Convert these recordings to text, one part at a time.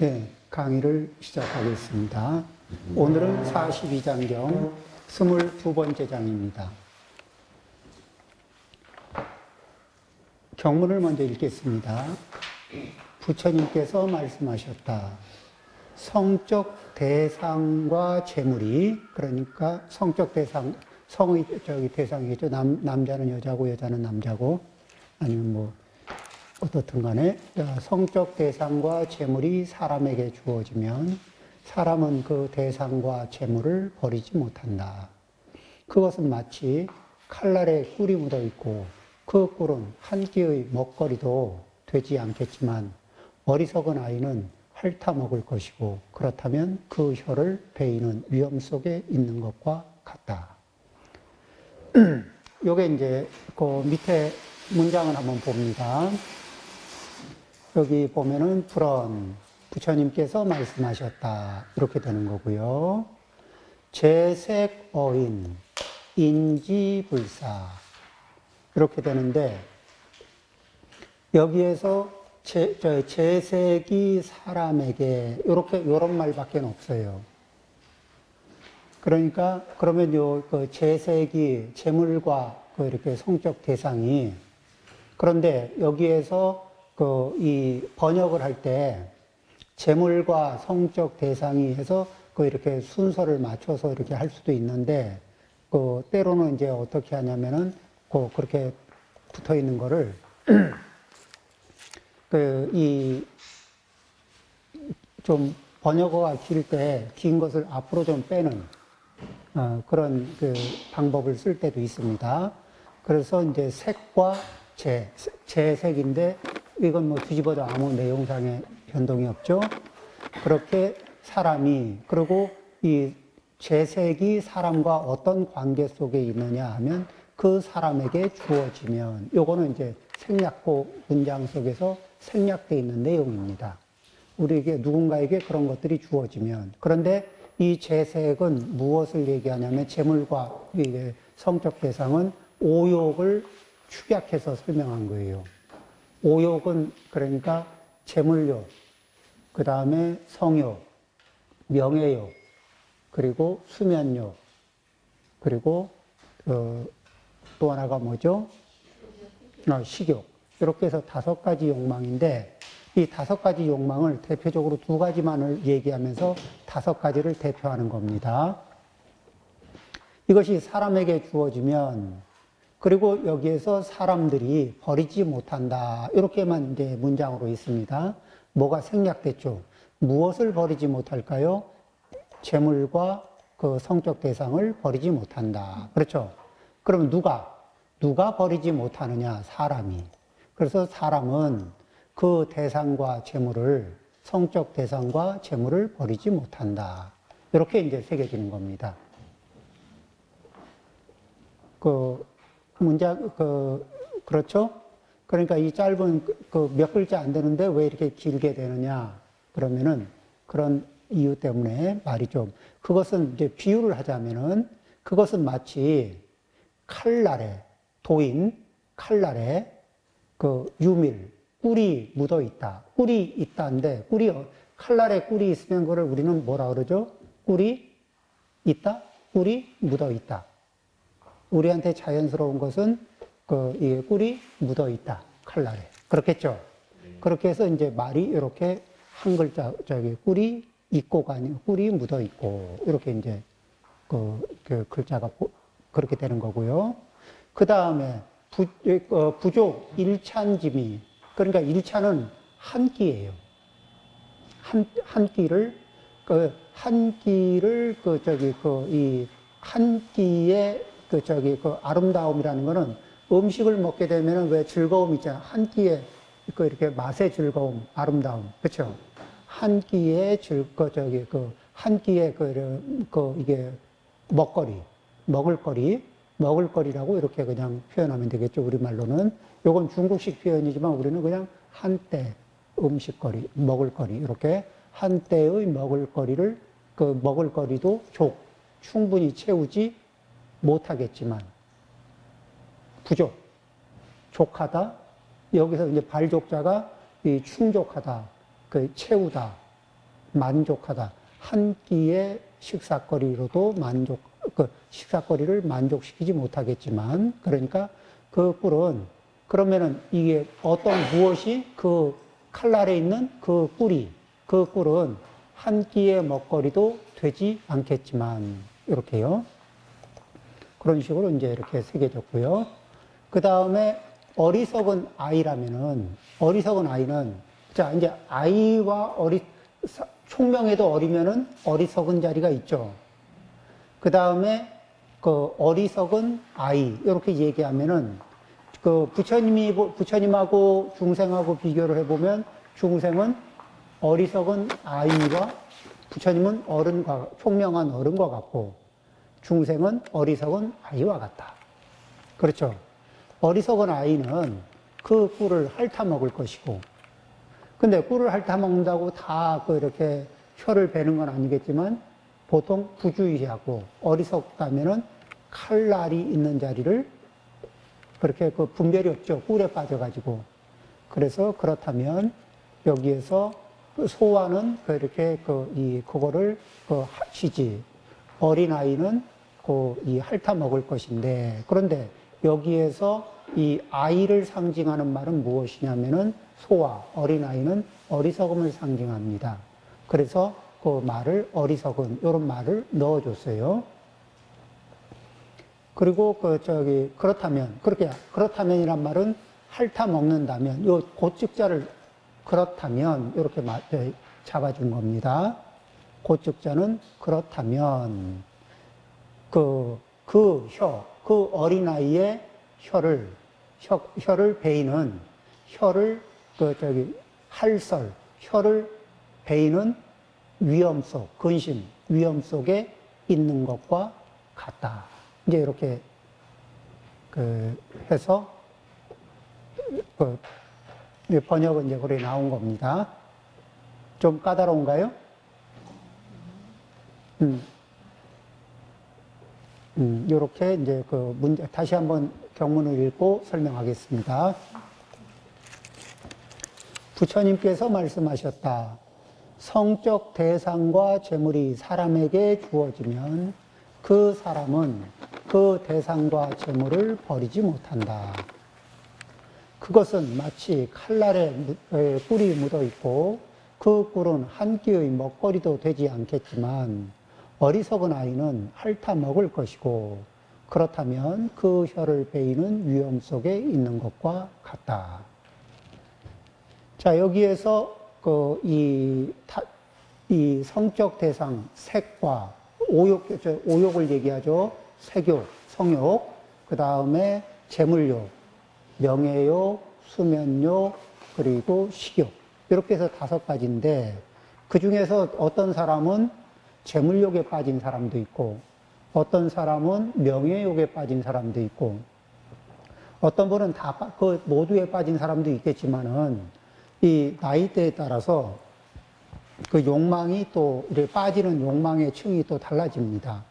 네, 강의를 시작하겠습니다. 오늘은 42장경 22번째 장입니다. 경문을 먼저 읽겠습니다. 부처님께서 말씀하셨다. 성적 대상과 재물이 그러니까 성적 대상 성의 저기 대상이죠. 남 남자는 여자고 여자는 남자고 아니면 뭐 어떻든 간에 성적 대상과 재물이 사람에게 주어지면 사람은 그 대상과 재물을 버리지 못한다. 그것은 마치 칼날에 꿀이 묻어 있고 그 꿀은 한 끼의 먹거리도 되지 않겠지만 어리석은 아이는 핥아 먹을 것이고 그렇다면 그 혀를 베이는 위험 속에 있는 것과 같다. 요게 이제 그 밑에 문장을 한번 봅니다. 여기 보면은 불언 부처님께서 말씀하셨다 이렇게 되는 거고요. 재색 어인 인지불사 이렇게 되는데 여기에서 제, 저, 재색이 사람에게 이렇게 이런 말밖에 없어요. 그러니까 그러면 요그 재색이 재물과 그 이렇게 성적 대상이 그런데 여기에서 그 이 번역을 할 때 재물과 성적 대상이 해서 그 이렇게 순서를 맞춰서 이렇게 할 수도 있는데 그 때로는 이제 어떻게 하냐면은 그 그렇게 붙어 있는 거를 그 이 좀 번역어가 길 때 긴 것을 앞으로 좀 빼는 어, 그런 그 방법을 쓸 때도 있습니다. 그래서 이제 색과 재, 재색인데 이건 뭐 뒤집어도 아무 내용상의 변동이 없죠. 그렇게 사람이 그리고 이 재색이 사람과 어떤 관계 속에 있느냐 하면 그 사람에게 주어지면 요거는 이제 생략고 문장 속에서 생략되어 있는 내용입니다. 우리에게 누군가에게 그런 것들이 주어지면 그런데 이 재색은 무엇을 얘기하냐면 재물과 성적 대상은 오욕을 축약해서 설명한 거예요. 오욕은 그러니까 재물욕, 그 다음에 성욕, 명예욕, 그리고 수면욕, 그리고 어, 또 하나가 뭐죠? 어, 식욕. 이렇게 해서 다섯 가지 욕망인데 이 다섯 가지 욕망을 대표적으로 두 가지만을 얘기하면서 다섯 가지를 대표하는 겁니다. 이것이 사람에게 주어지면 그리고 여기에서 사람들이 버리지 못한다. 이렇게만 이제 문장으로 있습니다. 뭐가 생략됐죠? 무엇을 버리지 못할까요? 재물과 그 성적 대상을 버리지 못한다. 그렇죠? 그러면 누가? 누가 버리지 못하느냐? 사람이. 그래서 사람은 그 대상과 재물을, 성적 대상과 재물을 버리지 못한다. 이렇게 이제 새겨지는 겁니다. 그, 문장, 그, 그렇죠? 그러니까 이 짧은 그 몇 글자 안 되는데 왜 이렇게 길게 되느냐? 그러면은 그런 이유 때문에 말이 좀, 그것은 이제 비유를 하자면은 그것은 마치 칼날에, 도인, 칼날에 그 유밀, 꿀이 묻어 있다. 꿀이 있다는데, 꿀이, 칼날에 꿀이 있으면 그걸 우리는 뭐라 그러죠? 꿀이 있다? 꿀이 묻어 있다. 우리한테 자연스러운 것은 그, 이 꿀이 묻어 있다. 칼날에. 그렇겠죠? 그렇게 해서 이제 말이 이렇게 한 글자, 저기, 꿀이 있고가 아니고 꿀이 묻어 있고, 이렇게 이제 그, 그 글자가 그렇게 되는 거고요. 그 다음에 부, 어, 부족 일찬짐이, 그러니까 일찬은 한 끼예요. 한, 한 끼를, 그, 한 끼를, 그, 저기, 그, 이, 한 끼의, 그, 저기, 그 아름다움이라는 거는 음식을 먹게 되면 왜 즐거움 있잖아. 한 끼에, 그, 이렇게 맛의 즐거움, 아름다움. 그쵸? 한 끼의 즐, 그, 저기, 그, 한 끼의 그, 그, 이게 먹거리, 먹을거리, 먹을거리라고 이렇게 그냥 표현하면 되겠죠. 우리말로는. 요건 중국식 표현이지만 우리는 그냥 한때 음식거리, 먹을거리, 이렇게 한때의 먹을거리를 그 먹을거리도 족, 충분히 채우지 못하겠지만 부족, 족하다. 여기서 이제 발족자가 이 충족하다, 그 채우다, 만족하다. 한 끼의 식사거리로도 만족, 그 식사거리를 만족시키지 못하겠지만, 그러니까 그 꿀은, 그러면은 이게 어떤 무엇이 그 칼날에 있는 그 꿀이, 그 꿀은 한 끼의 먹거리도 되지 않겠지만, 이렇게요. 그런 식으로 이제 이렇게 새겨졌고요. 그 다음에 어리석은 아이라면은, 어리석은 아이는, 자, 이제 아이와 어리, 사- 총명에도 어리면은 어리석은 자리가 있죠. 그 다음에 그 어리석은 아이, 이렇게 얘기하면은 그 부처님이, 부처님하고 중생하고 비교를 해보면 중생은 어리석은 아이와 부처님은 어른과, 총명한 어른과 같고 중생은 어리석은 아이와 같다. 그렇죠. 어리석은 아이는 그 꿀을 핥아 먹을 것이고, 근데 꿀을 핥아 먹는다고 다 그 이렇게 혀를 베는 건 아니겠지만, 보통 부주의하고 어리석다면은 칼날이 있는 자리를 그렇게 그 분별이 없죠. 꿀에 빠져가지고. 그래서 그렇다면 여기에서 그 소와는 그 이렇게 그 이 그거를 그 하시지 어린 아이는 그이 핥아 먹을 것인데 그런데 여기에서 이 아이를 상징하는 말은 무엇이냐면은 소와 어린 아이는 어리석음을 상징합니다. 그래서 그 말을 어리석은 이런 말을 넣어줬어요. 그리고 그 저기 그렇다면 그렇게 그렇다면이란 말은 핥아 먹는다면 요 고측자를 그렇다면 이렇게 잡아준 겁니다. 고측자는 그렇다면 그 그 혀, 그 어린아이의 혀를 혀, 혀를 베이는 혀를 그 저기 할설, 혀를 베이는 위험 속, 근심, 위험 속에 있는 것과 같다. 이제 이렇게 그 해서 그 번역은 이제 그래 나온 겁니다. 좀 까다로운가요? 음. 음, 요렇게 이제 그 문제, 다시 한번 경문을 읽고 설명하겠습니다. 부처님께서 말씀하셨다. 성적 대상과 재물이 사람에게 주어지면 그 사람은 그 대상과 재물을 버리지 못한다. 그것은 마치 칼날에 꿀이 묻어 있고 그 꿀은 한 끼의 먹거리도 되지 않겠지만 어리석은 아이는 핥아 먹을 것이고 그렇다면 그 혀를 베이는 위험 속에 있는 것과 같다. 자, 여기에서 그 이, 타- 이 성적 대상, 색과 오욕, 저 오욕을 얘기하죠. 색욕, 성욕, 그 다음에 재물욕, 명예욕, 수면욕, 그리고 식욕. 이렇게 해서 다섯 가지인데, 그 중에서 어떤 사람은 재물욕에 빠진 사람도 있고, 어떤 사람은 명예욕에 빠진 사람도 있고, 어떤 분은 다, 빠- 그 모두에 빠진 사람도 있겠지만은, 이 나이대에 따라서 그 욕망이 또, 이렇게 빠지는 욕망의 층이 또 달라집니다.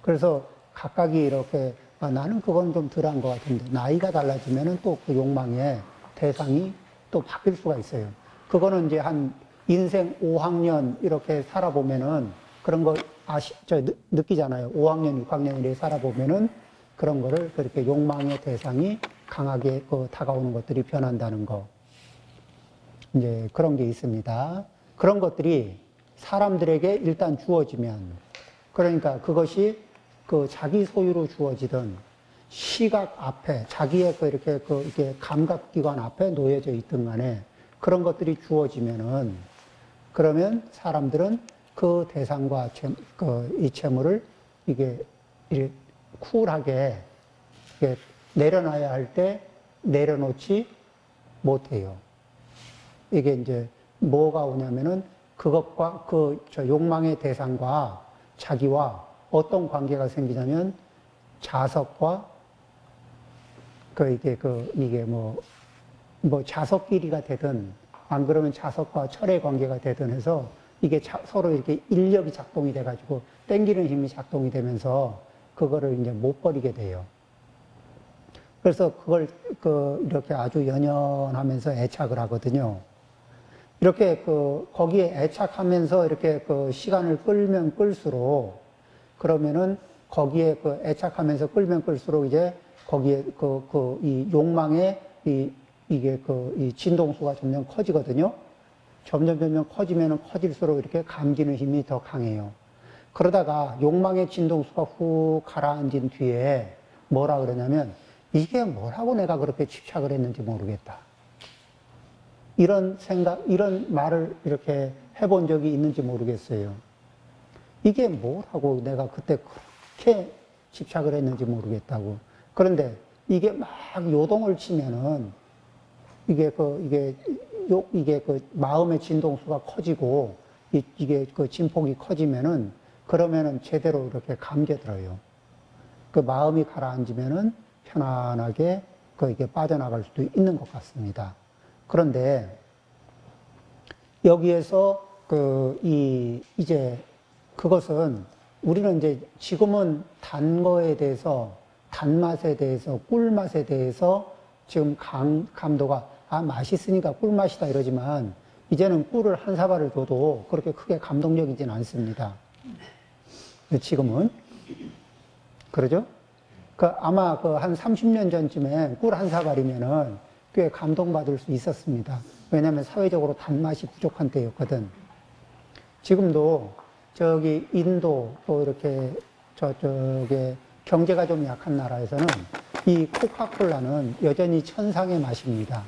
그래서 각각이 이렇게, 아, 나는 그건 좀 덜한 것 같은데, 나이가 달라지면은 또 그 욕망의 대상이 또 바뀔 수가 있어요. 그거는 이제 한 인생 5학년 이렇게 살아보면은 그런 거 아시, 저, 느, 느끼잖아요. 5학년, 6학년 이렇게 살아보면은 그런 거를 그렇게 욕망의 대상이 강하게 그 다가오는 것들이 변한다는 거. 이제 그런 게 있습니다. 그런 것들이 사람들에게 일단 주어지면, 그러니까 그것이 그 자기 소유로 주어지든 시각 앞에, 자기의 그 이렇게 그 이렇게 감각기관 앞에 놓여져 있든 간에 그런 것들이 주어지면은, 그러면 사람들은 그 대상과 재, 그, 이 재물을 이게, 이렇게 쿨하게 이게 내려놔야 할 때 내려놓지 못해요. 이게 이제 뭐가 오냐면은 그것과 그 저 욕망의 대상과 자기와 어떤 관계가 생기냐면 자석과 그 이게 그 이게 뭐뭐 자석끼리가 되든 안 그러면 자석과 철의 관계가 되든 해서 이게 자- 서로 이렇게 인력이 작동이 돼가지고 땡기는 힘이 작동이 되면서 그거를 이제 못 버리게 돼요. 그래서 그걸 그 이렇게 아주 연연하면서 애착을 하거든요. 이렇게 그 거기에 애착하면서 이렇게 그 시간을 끌면 끌수록 그러면은 거기에 그 애착하면서 끌면 끌수록 이제 거기에 그 그 이 욕망의 이 이게 그 이 진동수가 점점 커지거든요. 점점 점점 커지면은 커질수록 이렇게 감기는 힘이 더 강해요. 그러다가 욕망의 진동수가 후 가라앉은 뒤에 뭐라 그러냐면 이게 뭐라고 내가 그렇게 집착을 했는지 모르겠다. 이런 생각, 이런 말을 이렇게 해본 적이 있는지 모르겠어요. 이게 뭐라고 내가 그때 그렇게 집착을 했는지 모르겠다고. 그런데 이게 막 요동을 치면은 이게 그, 이게, 요, 이게 그 마음의 진동수가 커지고 이, 이게 그 진폭이 커지면은 그러면은 제대로 이렇게 감겨 들어요. 그 마음이 가라앉으면은 편안하게 그 이게 빠져나갈 수도 있는 것 같습니다. 그런데 여기에서 그 이 이제 그것은 우리는 이제 지금은 단 거에 대해서 단맛에 대해서 꿀맛에 대해서 지금 감, 감도가 아 맛있으니까 꿀맛이다 이러지만 이제는 꿀을 한 사발을 줘도 그렇게 크게 감동적이진 않습니다. 지금은 그러죠? 그 아마 그 한 30년 전쯤에 꿀 한 사발이면은 꽤 감동받을 수 있었습니다. 왜냐하면 사회적으로 단맛이 부족한 때였거든. 지금도 저기 인도 또 이렇게 저쪽에 경제가 좀 약한 나라에서는 이 코카콜라는 여전히 천상의 맛입니다.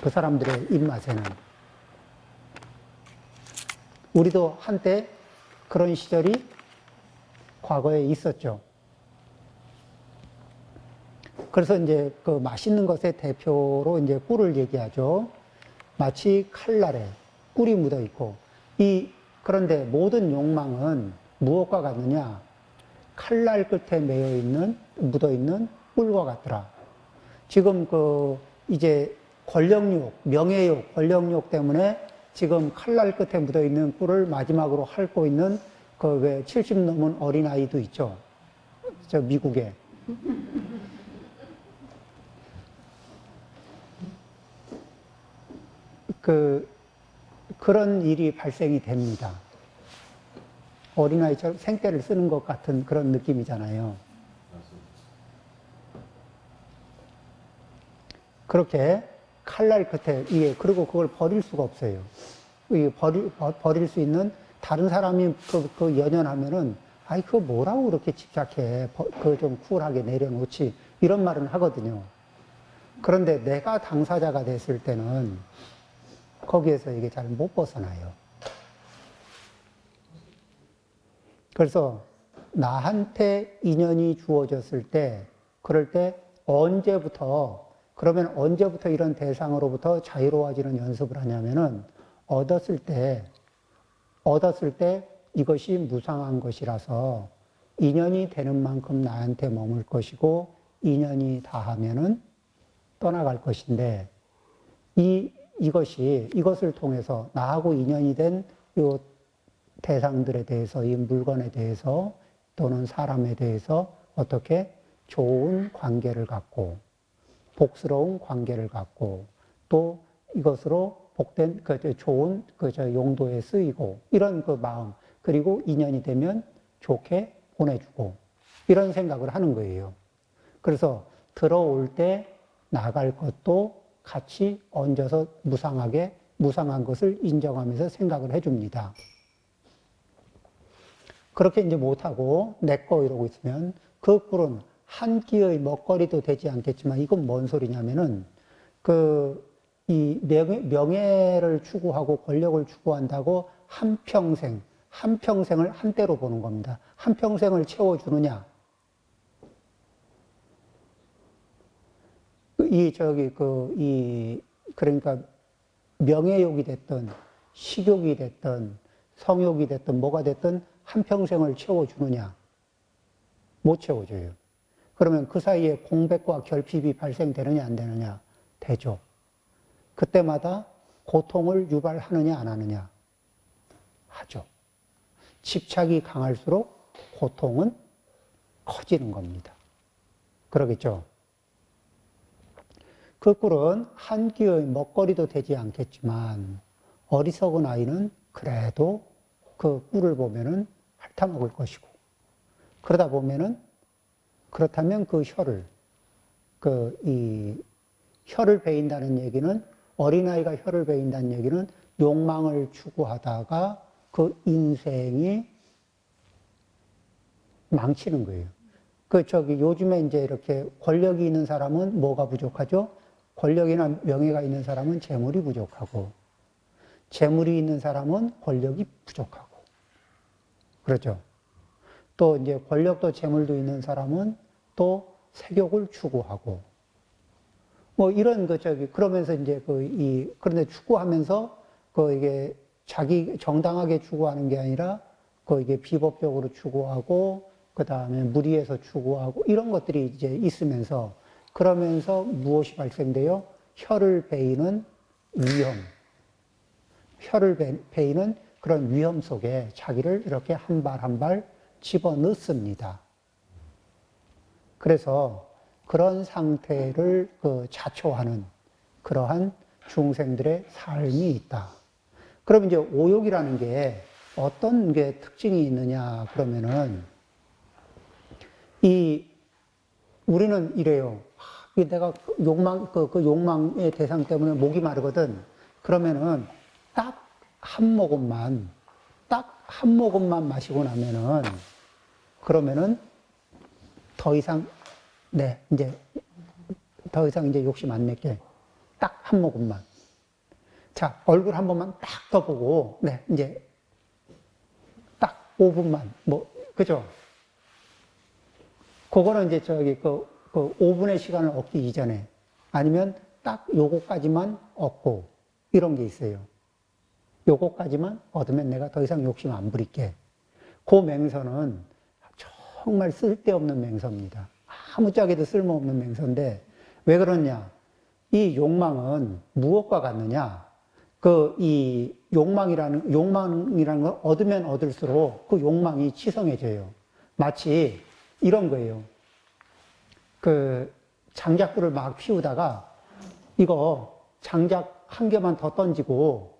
그 사람들의 입맛에는. 우리도 한때 그런 시절이 과거에 있었죠. 그래서 이제 그 맛있는 것의 대표로 이제 꿀을 얘기하죠. 마치 칼날에 꿀이 묻어 있고 이 그런데 모든 욕망은 무엇과 같느냐? 칼날 끝에 매여 있는 묻어 있는 꿀과 같더라. 지금 그 이제 권력욕, 명예욕, 권력욕 때문에 지금 칼날 끝에 묻어 있는 꿀을 마지막으로 핥고 있는 그왜 70 넘은 어린 아이도 있죠. 저 미국에. 그, 그런 일이 발생이 됩니다. 어린아이처럼 생떼를 쓰는 것 같은 그런 느낌이잖아요. 그렇게 칼날 끝에, 이게, 그리고 그걸 버릴 수가 없어요. 버릴, 버- 버릴 수 있는 다른 사람이 그, 그 연연하면은, 아이, 그거 뭐라고 그렇게 집착해. 그 좀 쿨하게 내려놓지. 이런 말은 하거든요. 그런데 내가 당사자가 됐을 때는 거기에서 이게 잘 못 벗어나요. 그래서 나한테 인연이 주어졌을 때, 그럴 때 언제부터, 그러면 언제부터 이런 대상으로부터 자유로워지는 연습을 하냐면은 얻었을 때, 얻었을 때 이것이 무상한 것이라서 인연이 되는 만큼 나한테 머물 것이고 인연이 다하면은 떠나갈 것인데 이 이것이 이것을 통해서 나하고 인연이 된요 대상들에 대해서 이 물건에 대해서 또는 사람에 대해서 어떻게 좋은 관계를 갖고 복스러운 관계를 갖고 또 이것으로 복된 그 좋은 그 저 용도에 쓰이고 이런 그 마음 그리고 인연이 되면 좋게 보내주고 이런 생각을 하는 거예요. 그래서 들어올 때 나갈 것도 같이 얹어서 무상하게 무상한 것을 인정하면서 생각을 해줍니다. 그렇게 이제 못하고 내 거 이러고 있으면 그 꿀은 한 끼의 먹거리도 되지 않겠지만 이건 뭔 소리냐면은 그이 명예, 명예 를 추구하고 권력을 추구한다고 한 평생 한 평생을 한때로 보는 겁니다. 한 평생을 채워주느냐? 이 저기 그 이 그러니까 명예욕이 됐든 식욕이 됐든 성욕이 됐든 뭐가 됐든 한 평생을 채워주느냐? 못 채워줘요. 그러면 그 사이에 공백과 결핍이 발생되느냐 안 되느냐? 되죠. 그때마다 고통을 유발하느냐 안 하느냐? 하죠. 집착이 강할수록 고통은 커지는 겁니다. 그러겠죠. 그 꿀은 한 끼의 먹거리도 되지 않겠지만 어리석은 아이는 그래도 그 꿀을 보면은 핥아먹을 것이고 그러다 보면은 그렇다면 그 혀를 그 이 혀를 베인다는 얘기는 어린아이가 혀를 베인다는 얘기는 욕망을 추구하다가 그 인생이 망치는 거예요. 그 저기 요즘에 이제 이렇게 권력이 있는 사람은 뭐가 부족하죠? 권력이나 명예가 있는 사람은 재물이 부족하고 재물이 있는 사람은 권력이 부족하고 그렇죠. 또 이제 권력도 재물도 있는 사람은 또 세욕을 추구하고 뭐 이런 그 저기 그러면서 이제 그 이 그런데 추구하면서 그 이게 자기 정당하게 추구하는 게 아니라 그 이게 비법적으로 추구하고 그 다음에 무리해서 추구하고 이런 것들이 이제 있으면서 그러면서 무엇이 발생돼요? 혀를 베이는 위험. 혀를 베- 베이는 그런 위험 속에 자기를 이렇게 한 발 한 발 집어 넣습니다. 그래서 그런 상태를 그 자초하는 그러한 중생들의 삶이 있다. 그럼 이제 오욕이라는 게 어떤 게 특징이 있느냐 그러면은 이 우리는 이래요. 하, 이게 내가 그 욕망 그, 그 욕망의 대상 때문에 목이 마르거든. 그러면은 딱 한 모금만 딱 한 모금만 마시고 나면은 그러면은 더 이상 네 이제 더 이상 이제 욕심 안 낼게 딱 한 모금만 자 얼굴 한 번만 딱 떠보고 네 이제 딱 5분만 뭐 그죠 그거는 이제 저기 그, 그 5분의 시간을 얻기 이전에 아니면 딱 요거까지만 얻고 이런 게 있어요. 요거까지만 얻으면 내가 더 이상 욕심 안 부릴게. 그 맹서는 정말 쓸데없는 맹서입니다. 아무짝에도 쓸모없는 맹서인데 왜 그러냐? 이 욕망은 무엇과 같느냐? 그 이 욕망이라는 욕망이라는 걸 얻으면 얻을수록 그 욕망이 치성해져요. 마치 이런 거예요. 그 장작불을 막 피우다가 이거 장작 한 개만 더 던지고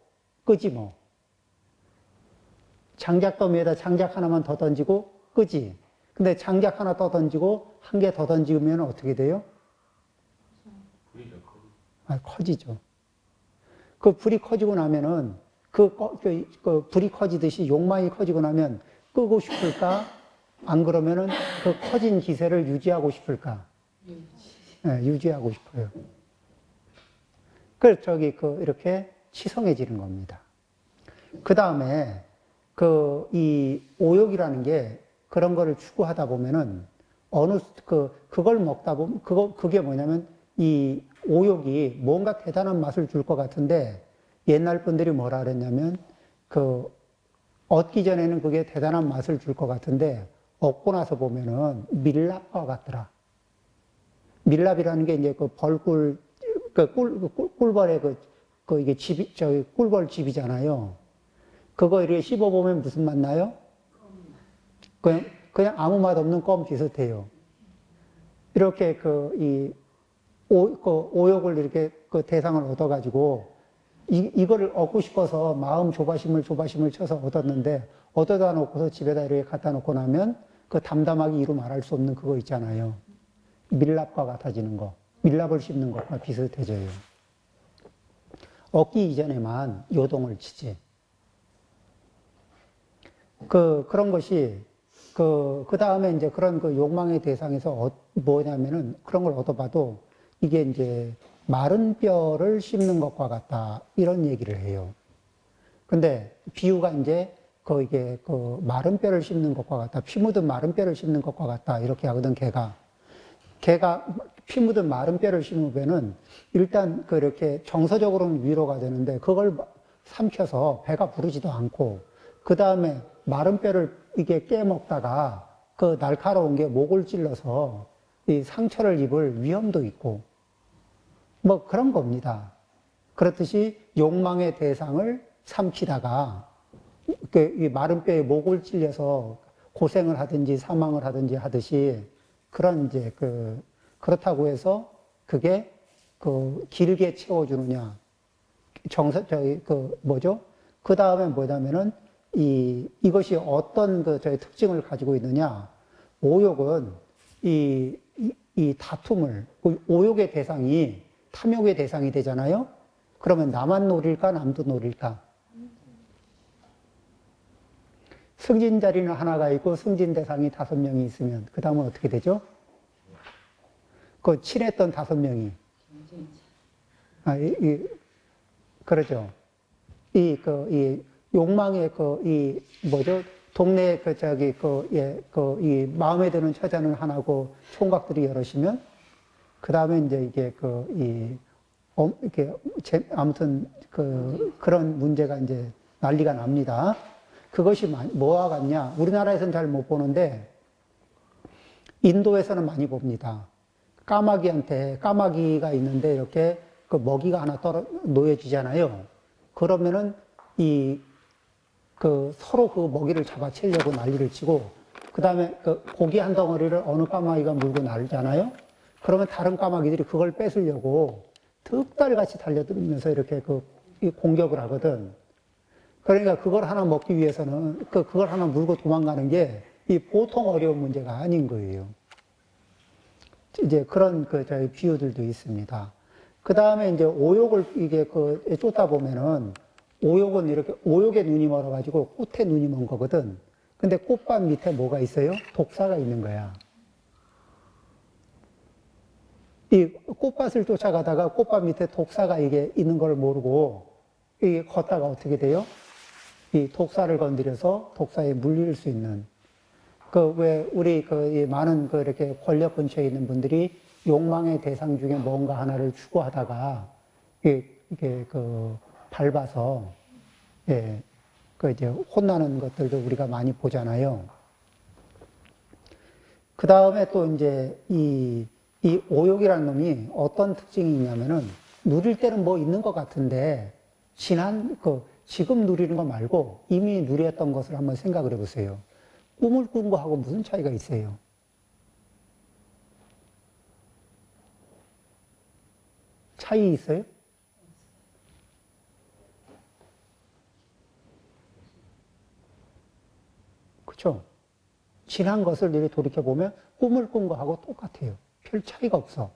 끄지 뭐. 장작 더미에다 장작 하나만 더 던지고 끄지. 근데 장작 하나 더 던지고 한 개 더 던지면 어떻게 돼요? 아, 커지죠. 그 불이 커지고 나면은 그, 꺼- 그, 그 불이 커지듯이 욕망이 커지고 나면 끄고 싶을까? 안 그러면은 그 커진 기세를 유지하고 싶을까? 예, 유지하고 싶어요. 그래서 저기 그 이렇게 치성해지는 겁니다. 그 다음에 그 이 오욕이라는 게 그런 거를 추구하다 보면은 어느 수- 그 그걸 먹다 보면 그거 그게 뭐냐면 이 오욕이 뭔가 대단한 맛을 줄 것 같은데 옛날 분들이 뭐라 그랬냐면 그 얻기 전에는 그게 대단한 맛을 줄 것 같은데 얻고 나서 보면은 밀랍과 같더라. 밀랍이라는 게 이제 그 벌꿀, 그 꿀, 그 꿀, 꿀벌의 그, 그 이게 집이, 저기 꿀벌 집이잖아요. 그거 이렇게 씹어 보면 무슨 맛 나요? 그냥, 그냥 아무 맛 없는 껌 비슷해요. 이렇게 그, 이, 오, 그 오욕을 이렇게 그 대상을 얻어가지고 이, 이거를 얻고 싶어서 마음 조바심을 조바심을 쳐서 얻었는데 얻어다 놓고서 집에다 이렇게 갖다 놓고 나면 그 담담하게 이루 말할 수 없는 그거 있잖아요. 밀랍과 같아지는 거. 밀랍을 씹는 것과 비슷해져요. 얻기 이전에만 요동을 치지. 그, 그런 것이 그, 그 다음에 이제 그런 그 욕망의 대상에서 어, 뭐냐면은 그런 걸 얻어봐도 이게 이제 마른 뼈를 씹는 것과 같다. 이런 얘기를 해요. 근데 비유가 이제 그 이게 그 마른 뼈를 씹는 것과 같다. 피 묻은 마른 뼈를 씹는 것과 같다. 이렇게 하거든, 개가. 개가 피 묻은 마른 뼈를 씹으면은 일단 그렇게 정서적으로는 위로가 되는데 그걸 삼켜서 배가 부르지도 않고 그 다음에 마른 뼈를 이게 깨먹다가 그 날카로운 게 목을 찔러서 이 상처를 입을 위험도 있고 뭐 그런 겁니다. 그렇듯이 욕망의 대상을 삼키다가 그이 마른 뼈에 목을 찔려서 고생을 하든지 사망을 하든지 하듯이 그런 이제 그 그렇다고 해서 그게 그 길게 채워주느냐. 정서, 저기, 그, 뭐죠? 그 다음에 뭐냐면은, 이, 이것이 어떤 그, 저희 특징을 가지고 있느냐. 오욕은 이, 이, 이 다툼을, 그 오욕의 대상이 탐욕의 대상이 되잖아요? 그러면 나만 노릴까, 남도 노릴까? 승진 자리는 하나가 있고 승진 대상이 다섯 명이 있으면 그 다음은 어떻게 되죠? 그 친했던 다섯 명이 아, 이, 이 그러죠. 이 그 이 욕망의 그 이 뭐죠? 동네 그 저기 그 예 그 이 마음에 드는 처자는 하나고 총각들이 여럿이면 그 다음에 이제 이게 그 이 어, 이렇게 제- 아무튼 그 그런 문제가 이제 난리가 납니다. 그것이 마- 뭐와 같냐? 우리나라에서는 잘 못 보는데 인도에서는 많이 봅니다. 까마귀한테 까마귀가 있는데 이렇게 그 먹이가 하나 떨어 놓여지잖아요. 그러면은 이 그 서로 그 먹이를 잡아채려고 난리를 치고 그 다음에 그 고기 한 덩어리를 어느 까마귀가 물고 날잖아요. 그러면 다른 까마귀들이 그걸 뺏으려고 득달같이 달려들면서 이렇게 그이 공격을 하거든. 그러니까 그걸 하나 먹기 위해서는 그 그걸 하나 물고 도망가는 게 이 보통 어려운 문제가 아닌 거예요. 이제 그런 그 저희 비유들도 있습니다. 그 다음에 이제 오욕을 이게 그 쫓다 보면은 오욕은 이렇게 오욕에 눈이 멀어가지고 꽃에 눈이 먼 거거든. 근데 꽃밭 밑에 뭐가 있어요? 독사가 있는 거야. 이 꽃밭을 쫓아가다가 꽃밭 밑에 독사가 이게 있는 걸 모르고 이게 걷다가 어떻게 돼요? 이 독사를 건드려서 독사에 물릴 수 있는 그 왜 우리 그이 많은 그 이렇게 권력 근처에 있는 분들이 욕망의 대상 중에 뭔가 하나를 추구하다가 이게 이게 그 밟아서 예. 그 이제 혼나는 것들도 우리가 많이 보잖아요. 그 다음에 또 이제 이, 이 오욕이라는 놈이 어떤 특징이 있냐면은 누릴 때는 뭐 있는 것 같은데 지난 그 지금 누리는 거 말고 이미 누렸던 것을 한번 생각을 해보세요. 꿈을 꾼 거하고 무슨 차이가 있어요? 차이 있어요? 그쵸? 지난 것을 이렇게 돌이켜보면 꿈을 꾼 거하고 똑같아요. 별 차이가 없어.